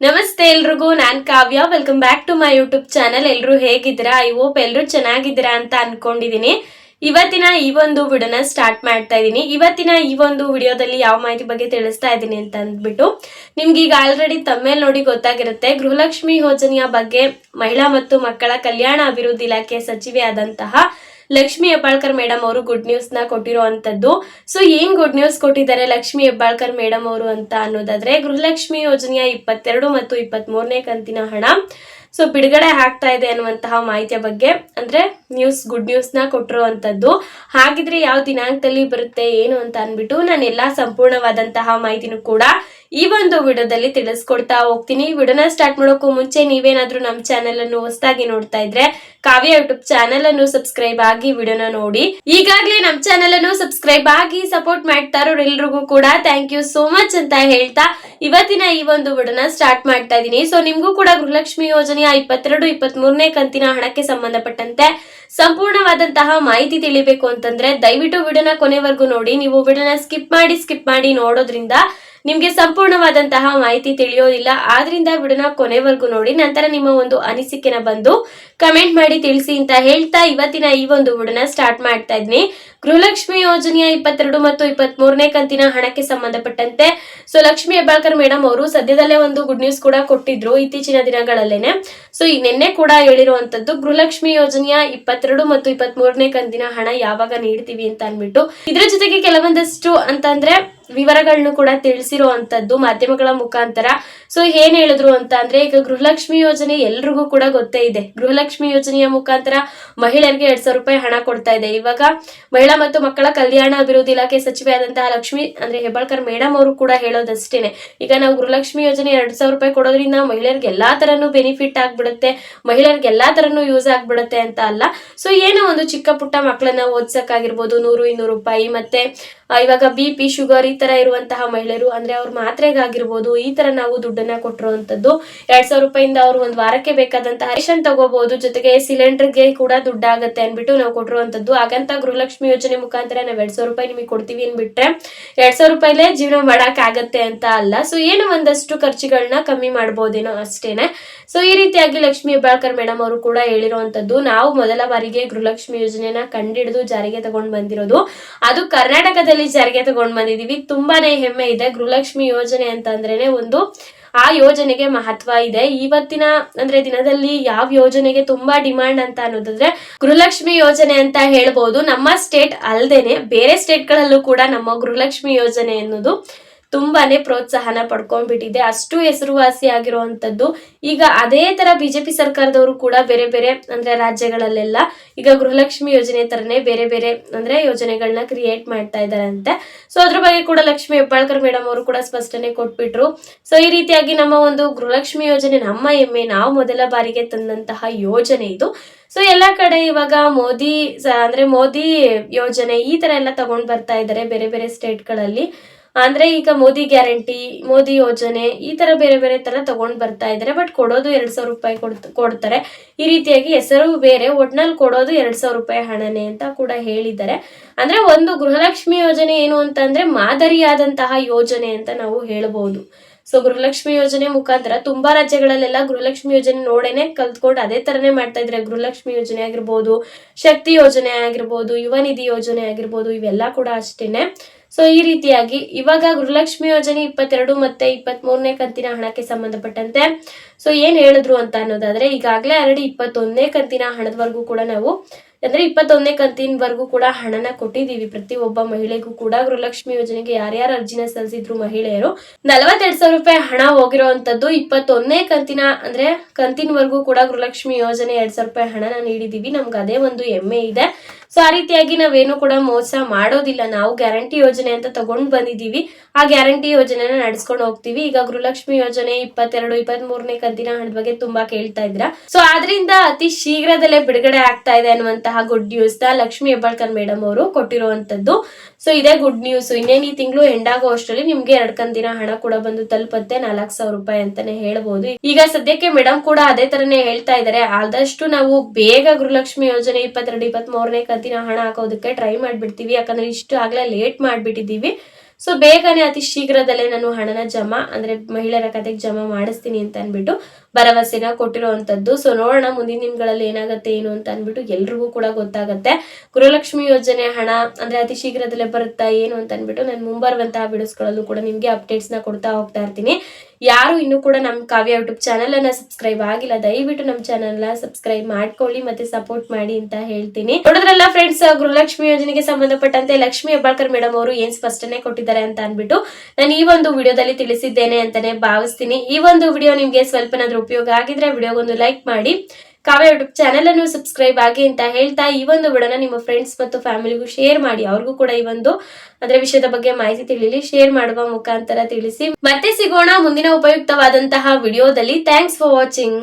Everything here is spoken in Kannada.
ನಮಸ್ತೆ ಎಲ್ರಿಗೂ, ನಾನ್ Kavya. Welcome back to my YouTube channel ಎಲ್ರು ಹೇಗಿದ್ದೀರಾ? ಐ ಹೋಪ್ ಎಲ್ಲರೂ ಚೆನ್ನಾಗಿದ್ದೀರಾ ಅಂತ ಅನ್ಕೊಂಡಿದೀನಿ. ಇವತ್ತಿನ ಈ ಒಂದು ವಿಡಿಯೋನ ಸ್ಟಾರ್ಟ್ ಮಾಡ್ತಾ ಇದ್ದೀನಿ ಇವತ್ತಿನ ಈ ಒಂದು ವಿಡಿಯೋದಲ್ಲಿ ಯಾವ ಮಾಹಿತಿ ಬಗ್ಗೆ ತಿಳಿಸ್ತಾ ಇದ್ದೀನಿ ಅಂತ ಅಂದ್ಬಿಟ್ಟು, ನಿಮ್ಗೆ ಈಗ ಆಲ್ರೆಡಿ ತಮ್ಮೇಲೆ ನೋಡಿ ಗೊತ್ತಾಗಿರುತ್ತೆ. ಗೃಹಲಕ್ಷ್ಮಿ ಯೋಜನೆಯ ಬಗ್ಗೆ ಮಹಿಳಾ ಮತ್ತು ಮಕ್ಕಳ ಕಲ್ಯಾಣ ಅಭಿವೃದ್ಧಿ ಇಲಾಖೆ ಸಚಿವೆ ಆದಂತಹ ಲಕ್ಷ್ಮಿ ಹೆಬ್ಬಾಳ್ಕರ್ ಮೇಡಮ್ ಅವರು ಗುಡ್ ನ್ಯೂಸ್ನ ಕೊಟ್ಟಿರುವಂತದ್ದು. ಸೊ ಏನ್ ಗುಡ್ ನ್ಯೂಸ್ ಕೊಟ್ಟಿದ್ದಾರೆ ಲಕ್ಷ್ಮಿ ಹೆಬ್ಬಾಳ್ಕರ್ ಮೇಡಮ್ ಅವರು ಅಂತ ಅನ್ನೋದಾದ್ರೆ ಗೃಹಲಕ್ಷ್ಮಿ ಯೋಜನೆಯ ಇಪ್ಪತ್ತೆರಡು ಮತ್ತು ಇಪ್ಪತ್ತ್ ಮೂರನೇ ಕಂತಿನ ಹಣ. ಸೊ ಬಿಡುಗಡೆ ಆಗ್ತಾ ಇದೆ ಅನ್ನುವಂತಹ ಮಾಹಿತಿಯ ಬಗ್ಗೆ. ಅಂದ್ರೆ ನ್ಯೂಸ್ ಗುಡ್ ನ್ಯೂಸ್ನ ಕೊಟ್ಟಿರುವಂತದ್ದು ಹಾಗಿದ್ರೆ ಯಾವ ದಿನಾಂಕದಲ್ಲಿ ಬರುತ್ತೆ, ಏನು ಅಂತ ಅನ್ಬಿಟ್ಟು ನಾನು ಎಲ್ಲಾ ಸಂಪೂರ್ಣವಾದಂತಹ ಮಾಹಿತಿನೂ ಕೂಡ ಈ ಒಂದು ವಿಡಿಯೋದಲ್ಲಿ ತಿಳಿಸ್ಕೊಡ್ತಾ ಹೋಗ್ತೀನಿ. ವಿಡಿಯೋನ ಸ್ಟಾರ್ಟ್ ಮಾಡೋಕ್ಕೂ ಮುಂಚೆ ನೀವೇನಾದ್ರೂ ನಮ್ಮ ಚಾನೆಲ್ ಅನ್ನು ಹೊಸದಾಗಿ ನೋಡ್ತಾ ಇದ್ರೆ ಕಾವ್ಯ ಯೂಟ್ಯೂಬ್ ಚಾನೆಲ್ ಅನ್ನು ಸಬ್ಸ್ಕ್ರೈಬ್ ಆಗಿ ವಿಡಿಯೋನ ನೋಡಿ. ಈಗಾಗಲೇ ನಮ್ಮ ಚಾನೆಲ್ ಅನ್ನು ಸಬ್ಸ್ಕ್ರೈಬ್ ಆಗಿ ಸಪೋರ್ಟ್ ಮಾಡ್ತಾ ಇರೋರೆಲ್ರಿಗೂ ಕೂಡ ಥ್ಯಾಂಕ್ ಯು ಸೋ ಮಚ್ ಅಂತ ಹೇಳ್ತಾ ಇವತ್ತಿನ ಈ ಒಂದು ವಿಡಿಯೋನ ಸ್ಟಾರ್ಟ್ ಮಾಡ್ತಾ ಇದ್ದೀನಿ. ಸೊ ನಿಮ್ಗೂ ಕೂಡ ಗೃಹಲಕ್ಷ್ಮಿ ಯೋಜನೆಯ ಇಪ್ಪತ್ತೆರಡು ಇಪ್ಪತ್ತ್ ಮೂರನೇ ಕಂತಿನ ಹಣಕ್ಕೆ ಸಂಬಂಧಪಟ್ಟಂತೆ ಸಂಪೂರ್ಣವಾದಂತಹ ಮಾಹಿತಿ ತಿಳಿಬೇಕು ಅಂತಂದ್ರೆ ದಯವಿಟ್ಟು ವಿಡಿಯೋನ ಕೊನೆವರೆಗೂ ನೋಡಿ. ನೀವು ವಿಡಿಯೋನ ಸ್ಕಿಪ್ ಮಾಡಿ ಸ್ಕಿಪ್ ಮಾಡಿ ನೋಡೋದ್ರಿಂದ ನಿಮ್ಗೆ ಸಂಪೂರ್ಣವಾದಂತಹ ಮಾಹಿತಿ ತಿಳಿಯೋದಿಲ್ಲ. ಆದ್ರಿಂದ ವಿಡಿಯೋನ ಕೊನೆವರೆಗೂ ನೋಡಿ. ನಂತರ ನಿಮ್ಮ ಒಂದು ಅನಿಸಿಕೆನ ಬಂದು ಕಮೆಂಟ್ ಮಾಡಿ ತಿಳಿಸಿ ಅಂತ ಹೇಳ್ತಾ ಇವತ್ತಿನ ಈ ಒಂದು ವಿಡಿಯೋನ ಸ್ಟಾರ್ಟ್ ಮಾಡ್ತಾ ಇದ್ದೀನಿ ಗೃಹಲಕ್ಷ್ಮಿ ಯೋಜನೆಯ ಇಪ್ಪತ್ತೆರಡು ಮತ್ತು ಇಪ್ಪತ್ತ್ ಮೂರನೇ ಕಂತಿನ ಹಣಕ್ಕೆ ಸಂಬಂಧಪಟ್ಟಂತೆ ಸೊ ಲಕ್ಷ್ಮಿ ಹೆಬ್ಬಾಳ್ಕರ್ ಮೇಡಮ್ ಅವರು ಸದ್ಯದಲ್ಲೇ ಒಂದು ಗುಡ್ ನ್ಯೂಸ್ ಕೂಡ ಕೊಟ್ಟಿದ್ರು ಇತ್ತೀಚಿನ ದಿನಗಳಲ್ಲೇನೆ. ಸೊ ಈ ನಿನ್ನೆ ಕೂಡ ಹೇಳಿರುವಂತದ್ದು ಗೃಹಲಕ್ಷ್ಮಿ ಯೋಜನೆಯ ಇಪ್ಪತ್ತೆರಡು ಮತ್ತು ಇಪ್ಪತ್ತ್ ಮೂರನೇ ಕಂತಿನ ಹಣ ಯಾವಾಗ ನೀಡ್ತೀವಿ ಅಂತ ಅನ್ಬಿಟ್ಟು ಇದ್ರ ಜೊತೆಗೆ ಕೆಲವೊಂದಷ್ಟು ಅಂತಂದ್ರೆ ವಿವರಗಳನ್ನು ಕೂಡ ತಿಳಿಸಿರುವಂತದ್ದು ಮಾಧ್ಯಮಗಳ ಮುಖಾಂತರ. ಸೊ ಏನ್ ಹೇಳಿದ್ರು ಅಂತ ಅಂದ್ರೆ ಈಗ ಗೃಹಲಕ್ಷ್ಮಿ ಯೋಜನೆ ಎಲ್ರಿಗೂ ಕೂಡ ಗೊತ್ತೇ ಇದೆ. ಗೃಹಲಕ್ಷ್ಮಿ ಯೋಜನೆಯ ಮುಖಾಂತರ ಮಹಿಳೆಯರಿಗೆ ಎರಡ್ ಸಾವಿರ ರೂಪಾಯಿ ಹಣ ಕೊಡ್ತಾ ಇದೆ. ಇವಾಗ ಮಹಿಳಾ ಮತ್ತು ಮಕ್ಕಳ ಕಲ್ಯಾಣ ಅಭಿವೃದ್ಧಿ ಇಲಾಖೆ ಸಚಿವೆ ಆದಂತಹ ಲಕ್ಷ್ಮಿ, ಅಂದ್ರೆ ಹೆಬ್ಬಾಳ್ಕರ್ ಮೇಡಮ್ ಅವರು ಕೂಡ ಹೇಳೋದಷ್ಟೇನೆ. ಈಗ ನಾವು ಗೃಹಲಕ್ಷ್ಮಿ ಯೋಜನೆ ಎರಡ್ ಸಾವಿರ ರೂಪಾಯಿ ಕೊಡೋದ್ರಿಂದ ಮಹಿಳೆಯರಿಗೆ ಎಲ್ಲಾ ತರನು ಬೆನಿಫಿಟ್ ಆಗ್ಬಿಡುತ್ತೆ, ಮಹಿಳೆಯರಿಗೆ ಎಲ್ಲಾ ತರನು ಯೂಸ್ ಆಗ್ಬಿಡುತ್ತೆ ಅಂತ ಅಲ್ಲ. ಸೊ ಏನೋ ಒಂದು ಚಿಕ್ಕ ಪುಟ್ಟ ಮಕ್ಕಳನ್ನ ಓದ್ಸಕ್ಕಾಗಿರ್ಬೋದು, ನೂರು ಇನ್ನೂರು ರೂಪಾಯಿ ಮತ್ತೆ ಇವಾಗ ಬಿ ಪಿ ಶುಗರ್ ಈ ತರ ಇರುವಂತಹ ಮಹಿಳೆಯರು, ಅಂದ್ರೆ ಅವ್ರ ಮಾತ್ರೆಗಾಗಿರ್ಬೋದು, ಈ ತರ ನಾವು ದುಡ್ಡನ್ನ ಕೊಟ್ಟಿರುವಂತದ್ದು, ಎರಡ್ ಸಾವಿರ ರೂಪಾಯಿಂದ ಅವ್ರು ಒಂದ್ ವಾರಕ್ಕೆ ಬೇಕಾದಂತಹ ರೇಷನ್ ತಗೋಬಹುದು ಜೊತೆಗೆ ಸಿಲಿಂಡರ್ಗೆ ಕೂಡ ದುಡ್ಡಾಗತ್ತೆ ಅನ್ಬಿಟ್ಟು ನಾವು ಕೊಟ್ಟಿರುವಂತದ್ದು. ಹಾಗಂತ ಗೃಹಲಕ್ಷ್ಮಿ ಯೋಜನೆ ಮುಖಾಂತರ ನಾವ್ ಎರಡ್ ಸಾವಿರ ರೂಪಾಯಿ ನಿಮಗೆ ಕೊಡ್ತೀವಿ ಅನ್ಬಿಟ್ರೆ ಎರಡ್ ಸಾವಿರ ರೂಪಾಯಿಲೇ ಜೀವನ ಮಾಡಕ್ ಆಗತ್ತೆ ಅಂತ ಅಲ್ಲ. ಸೊ ಏನು ಒಂದಷ್ಟು ಖರ್ಚುಗಳನ್ನ ಕಮ್ಮಿ ಮಾಡ್ಬೋದೇನೋ ಅಷ್ಟೇನೆ. ಸೊ ಈ ರೀತಿಯಾಗಿ ಲಕ್ಷ್ಮಿ ಹೆಬ್ಬಾಳ್ಕರ್ ಮೇಡಮ್ ಅವರು ಕೂಡ ಹೇಳಿರುವಂತದ್ದು ನಾವು ಮೊದಲ ಬಾರಿಗೆ ಗೃಹಲಕ್ಷ್ಮಿ ಯೋಜನೆನ ಕಂಡಿಡಿದು ಜಾರಿಗೆ ತಗೊಂಡ್ ಬಂದಿರೋದು. ಅದು ಕರ್ನಾಟಕದಲ್ಲಿ ಜಾರಿಗೆ ತಗೊಂಡ್ ಬಂದಿದೀವಿ. ತುಂಬಾನೇ ಹೆಮ್ಮೆ ಇದೆ. ಗೃಹಲಕ್ಷ್ಮಿ ಯೋಜನೆ ಅಂತ ಅಂದ್ರೇನೆ ಒಂದು ಆ ಯೋಜನೆಗೆ ಮಹತ್ವ ಇದೆ. ಇವತ್ತಿನ, ಅಂದ್ರೆ ದಿನದಲ್ಲಿ ಯಾವ ಯೋಜನೆಗೆ ತುಂಬಾ ಡಿಮಾಂಡ್ ಅಂತ ಅನ್ನೋದಾದ್ರೆ ಗೃಹಲಕ್ಷ್ಮಿ ಯೋಜನೆ ಅಂತ ಹೇಳ್ಬೋದು. ನಮ್ಮ ಸ್ಟೇಟ್ ಅಲ್ದೇನೆ ಬೇರೆ ಸ್ಟೇಟ್ ಗಳಲ್ಲೂ ಕೂಡ ನಮ್ಮ ಗೃಹಲಕ್ಷ್ಮಿ ಯೋಜನೆ ಅನ್ನೋದು ತುಂಬಾನೇ ಪ್ರೋತ್ಸಾಹನ ಪಡ್ಕೊಂಡ್ಬಿಟ್ಟಿದೆ. ಅಷ್ಟು ಹೆಸರುವಾಸಿ ಆಗಿರುವಂತದ್ದು ಈಗ ಅದೇ ತರ ಬಿಜೆಪಿ ಸರ್ಕಾರದವರು ಕೂಡ ಬೇರೆ ಬೇರೆ ಅಂದ್ರೆ ರಾಜ್ಯಗಳಲ್ಲೆಲ್ಲ ಈಗ ಗೃಹಲಕ್ಷ್ಮಿ ಯೋಜನೆ ತರನೇ ಬೇರೆ ಬೇರೆ ಅಂದ್ರೆ ಯೋಜನೆಗಳನ್ನ ಕ್ರಿಯೇಟ್ ಮಾಡ್ತಾ ಇದಾರಂತೆ ಸೊ ಅದ್ರ ಬಗ್ಗೆ ಕೂಡ ಲಕ್ಷ್ಮಿ ಹೆಬ್ಬಾಳ್ಕರ್ ಮೇಡಮ್ ಅವರು ಕೂಡ ಸ್ಪಷ್ಟನೆ ಕೊಟ್ಬಿಟ್ರು. ಸೊ ಈ ರೀತಿಯಾಗಿ ನಮ್ಮ ಒಂದು ಗೃಹಲಕ್ಷ್ಮಿ ಯೋಜನೆ ನಮ್ಮ ಹೆಮ್ಮೆ, ನಾವು ಮೊದಲ ಬಾರಿಗೆ ತಂದಂತಹ ಯೋಜನೆ ಇದು. ಸೊ ಎಲ್ಲಾ ಕಡೆ ಇವಾಗ ಮೋದಿ ಅಂದ್ರೆ ಮೋದಿ ಯೋಜನೆ ಈ ತರ ಎಲ್ಲ ತಗೊಂಡ್ ಬರ್ತಾ ಇದ್ದಾರೆ ಬೇರೆ ಬೇರೆ ಸ್ಟೇಟ್ಗಳಲ್ಲಿ ಅಂದ್ರೆ ಈಗ ಮೋದಿ ಗ್ಯಾರಂಟಿ, ಮೋದಿ ಯೋಜನೆ ಈ ತರ ಬೇರೆ ಬೇರೆ ತರ ತಗೊಂಡ್ ಬರ್ತಾ ಇದಾರೆ ಬಟ್ ಕೊಡೋದು ಎರಡ್ ಸಾವಿರ ರೂಪಾಯಿ ಕೊಡ್ತ- ಕೊಡ್ತಾರೆ. ಈ ರೀತಿಯಾಗಿ ಹೆಸರು ಬೇರೆ, ಒಟ್ನಲ್ಲಿ ಕೊಡೋದು ಎರಡ್ ಸಾವಿರ ರೂಪಾಯಿ ಹಣನೆ ಅಂತ ಕೂಡ ಹೇಳಿದ್ದಾರೆ. ಅಂದ್ರೆ ಒಂದು ಗೃಹಲಕ್ಷ್ಮಿ ಯೋಜನೆ ಏನು ಅಂತಂದ್ರೆ ಮಾದರಿಯಾದಂತಹ ಯೋಜನೆ ಅಂತ ನಾವು ಹೇಳ್ಬಹುದು ಸೊ ಗೃಹಲಕ್ಷ್ಮಿ ಯೋಜನೆ ಮುಖಾಂತರ ತುಂಬಾ ರಾಜ್ಯಗಳಲ್ಲೆಲ್ಲ ಗೃಹಲಕ್ಷ್ಮಿ ಯೋಜನೆ ನೋಡೇನೆ ಕಲ್ತ್ಕೊಂಡು ಅದೇ ತರನೇ ಮಾಡ್ತಾ ಇದ್ರೆ. ಗೃಹಲಕ್ಷ್ಮಿ ಯೋಜನೆ ಆಗಿರ್ಬೋದು, ಶಕ್ತಿ ಯೋಜನೆ ಆಗಿರ್ಬೋದು, ಯುವ ನಿಧಿ ಯೋಜನೆ ಆಗಿರ್ಬೋದು, ಇವೆಲ್ಲ ಕೂಡ ಅಷ್ಟೇನೆ. ಸೊ ಈ ರೀತಿಯಾಗಿ ಇವಾಗ ಗೃಹಲಕ್ಷ್ಮಿ ಯೋಜನೆ ಇಪ್ಪತ್ತೆರಡು ಮತ್ತೆ ಇಪ್ಪತ್ತ್ ಮೂರನೇ ಕಂತಿನ ಹಣಕ್ಕೆ ಸಂಬಂಧಪಟ್ಟಂತೆ. ಸೊ ಏನ್ ಹೇಳಿದ್ರು ಅಂತ ಅನ್ನೋದಾದ್ರೆ, ಈಗಾಗಲೇ ಆಲ್ರೆಡಿ ಇಪ್ಪತ್ತೊಂದನೇ ಕಂತಿನ ಹಣದವರೆಗೂ ಕೂಡ ನಾವು ಅಂದ್ರೆ ಇಪ್ಪತ್ತೊಂದನೇ ಕಂತಿನವರೆಗೂ ಕೂಡ ಹಣನ ಕೊಟ್ಟಿದೀವಿ ಪ್ರತಿ ಒಬ್ಬ ಮಹಿಳೆಗೂ ಕೂಡ ಗೃಹಲಕ್ಷ್ಮಿ ಯೋಜನೆಗೆ ಯಾರ್ಯಾರು ಅರ್ಜಿನ ಸಲ್ಲಿಸಿದ್ರು ಮಹಿಳೆಯರು. ನಲವತ್ತೆರಡು ಸಾವಿರ ರೂಪಾಯಿ ಹಣ ಹೋಗಿರೋವಂಥದ್ದು ಇಪ್ಪತ್ತೊಂದನೇ ಕಂತಿನ, ಅಂದ್ರೆ ಕಂತಿನವರೆಗೂ ಕೂಡ ಗೃಹಲಕ್ಷ್ಮಿ ಯೋಜನೆ ಎರಡ್ ಸಾವಿರ ರೂಪಾಯಿ ಹಣನ ನೀಡಿದೀವಿ ನಮ್ಗೆ ಅದೇ ಒಂದು ಹೆಮ್ಮೆ ಇದೆ. ಸೊ ಆ ರೀತಿಯಾಗಿ ನಾವೇನು ಕೂಡ ಮೋಸ ಮಾಡೋದಿಲ್ಲ. ನಾವು ಗ್ಯಾರಂಟಿ ಯೋಜನೆ ಅಂತ ತಗೊಂಡ್ ಬಂದಿದ್ದೀವಿ. ಆ ಗ್ಯಾರಂಟಿ ಯೋಜನೆನ ನಡೆಸ್ಕೊಂಡು ಹೋಗ್ತೀವಿ. ಈಗ ಗೃಹಲಕ್ಷ್ಮಿ ಯೋಜನೆ ಇಪ್ಪತ್ತೆರಡು ಇಪ್ಪತ್ತ್ ಮೂರನೇ ಕಂತಿನ ಹಣದ ಬಗ್ಗೆ ತುಂಬಾ ಕೇಳ್ತಾ ಇದ್ರ ಸೊ ಆದ್ರಿಂದ ಅತಿ ಶೀಘ್ರದಲ್ಲೇ ಬಿಡುಗಡೆ ಆಗ್ತಾ ಇದೆ ಅನ್ನುವಂತಹ ಗುಡ್ ನ್ಯೂಸ್ನ ಲಕ್ಷ್ಮಿ ಹೆಬ್ಬಾಳ್ಕರ್ ಮೇಡಮ್ ಅವರು ಕೊಟ್ಟಿರುವಂತದ್ದು ಸೊ ಇದೇ ಗುಡ್ ನ್ಯೂಸ್ ಇನ್ನೇನು ಈ ತಿಂಗಳು ಎಂಡಾಗೋ ಅಷ್ಟರಲ್ಲಿ ನಿಮ್ಗೆ ಎರಡ್ ಕಂತಿನ ಹಣ ಕೂಡ ಬಂದು ತಲುಪತ್ತೆ. ನಾಲ್ಕು ಸಾವಿರ ರೂಪಾಯಿ ಅಂತಾನೆ ಹೇಳ್ಬೋದು. ಈಗ ಸದ್ಯಕ್ಕೆ ಮೇಡಮ್ ಕೂಡ ಅದೇ ತರನೇ ಹೇಳ್ತಾ ಇದಾರೆ ಆದಷ್ಟು ನಾವು ಬೇಗ ಗೃಹಲಕ್ಷ್ಮಿ ಯೋಜನೆ ಇಪ್ಪತ್ತೆರಡು ಇಪ್ಪತ್ತ್ ಮೂರನೇ ಕಂತಿನ ಹಣ ಹಾಕೋದಕ್ಕೆ ಟ್ರೈ ಮಾಡ್ಬಿಡ್ತೀವಿ. ಯಾಕಂದ್ರೆ ಇಷ್ಟು ಆಗ್ಲೇ ಲೇಟ್ ಮಾಡ್ಬಿಟ್ಟಿದೀವಿ ಸೊ ಬೇಗನೆ ಅತಿ ಶೀಘ್ರದಲ್ಲೇ ನಾನು ಹಣನ ಜಮಾ, ಅಂದ್ರೆ ಮಹಿಳೆಯರ ಖಾತೆಗೆ ಜಮಾ ಮಾಡಿಸ್ತೀನಿ ಅಂತ ಅನ್ಬಿಟ್ಟು ಭರವಸೆನ ಕೊಟ್ಟಿರುವಂತದ್ದು. ಸೊ ನೋಡೋಣ ಮುಂದಿನ ದಿನಗಳಲ್ಲಿ ಏನಾಗುತ್ತೆ, ಏನು ಅಂತ ಅನ್ಬಿಟ್ಟು ಎಲ್ರಿಗೂ ಕೂಡ ಗೊತ್ತಾಗುತ್ತೆ. ಗೃಹಲಕ್ಷ್ಮಿ ಯೋಜನೆ ಹಣ ಅಂದ್ರೆ ಅತಿ ಶೀಘ್ರದಲ್ಲೇ ಬರುತ್ತಾ, ಏನು ಅಂತ ಅನ್ಬಿಟ್ಟು ನಾನು ಮುಂಬರುವಂತಹ ವಿಡಿಯೋಸ್ಗಳಲ್ಲೂ ಕೂಡ ನಿಮ್ಗೆ ಅಪ್ಡೇಟ್ಸ್ನ ಕೊಡ್ತಾ ಹೋಗ್ತಾ ಇರ್ತೀನಿ. ಯಾರು ಇನ್ನೂ ಕೂಡ ನಮ್ಮ ಕಾವ್ಯ ಯೂಟ್ಯೂಬ್ ಚಾನಲ್ ಅನ್ನ ಸಬ್ಸ್ಕ್ರೈಬ್ ಆಗಿಲ್ಲ, ದಯವಿಟ್ಟು ನಮ್ಮ ಚಾನಲ್ನ ಸಬ್ಸ್ಕ್ರೈಬ್ ಮಾಡ್ಕೊಳ್ಳಿ ಮತ್ತೆ ಸಪೋರ್ಟ್ ಮಾಡಿ ಅಂತ ಹೇಳ್ತೀನಿ. ನೋಡಿದ್ರಲ್ಲ ಫ್ರೆಂಡ್ಸ್ ಗೃಹಲಕ್ಷ್ಮಿ ಯೋಜನೆಗೆ ಸಂಬಂಧಪಟ್ಟಂತೆ ಲಕ್ಷ್ಮಿ ಹೆಬ್ಬಾಳ್ಕರ್ ಮೇಡಮ್ ಅವರು ಏನ್ ಸ್ಪಷ್ಟನೆ ಕೊಟ್ಟಿದ್ದಾರೆ ಅಂತ ಅನ್ಬಿಟ್ಟು ನಾನು ಈ ಒಂದು ವಿಡಿಯೋದಲ್ಲಿ ತಿಳಿಸಿದ್ದೇನೆ ಅಂತಾನೆ ಭಾವಿಸ್ತೀನಿ. ಈ ಒಂದು ವಿಡಿಯೋ ನಿಮ್ಗೆ ಸ್ವಲ್ಪನಾದ್ರೂ ಉಪಯೋಗ ಆಗಿದ್ರೆ ವಿಡಿಯೋಗೊಂದು ಲೈಕ್ ಮಾಡಿ. ಕಾವ್ಯ ಯೂಟ್ಯೂಬ್ ಚಾನೆಲ್ ಅನ್ನು ಸಬ್ಸ್ಕ್ರೈಬ್ ಆಗಿ ಅಂತ ಹೇಳ್ತಾ ಈ ಒಂದು ವಿಡಿಯೋನ ನಿಮ್ಮ ಫ್ರೆಂಡ್ಸ್ ಮತ್ತು ಫ್ಯಾಮಿಲಿಗೂ ಶೇರ್ ಮಾಡಿ. ಅವ್ರಿಗೂ ಕೂಡ ಈ ಒಂದು ಅದರ ವಿಷಯದ ಬಗ್ಗೆ ಮಾಹಿತಿ ತಿಳಿಲಿ ಶೇರ್ ಮಾಡುವ ಮುಖಾಂತರ ತಿಳಿಸಿ. ಮತ್ತೆ ಸಿಗೋಣ ಮುಂದಿನ ಉಪಯುಕ್ತವಾದಂತಹ ವಿಡಿಯೋದಲ್ಲಿ. Thanks for watching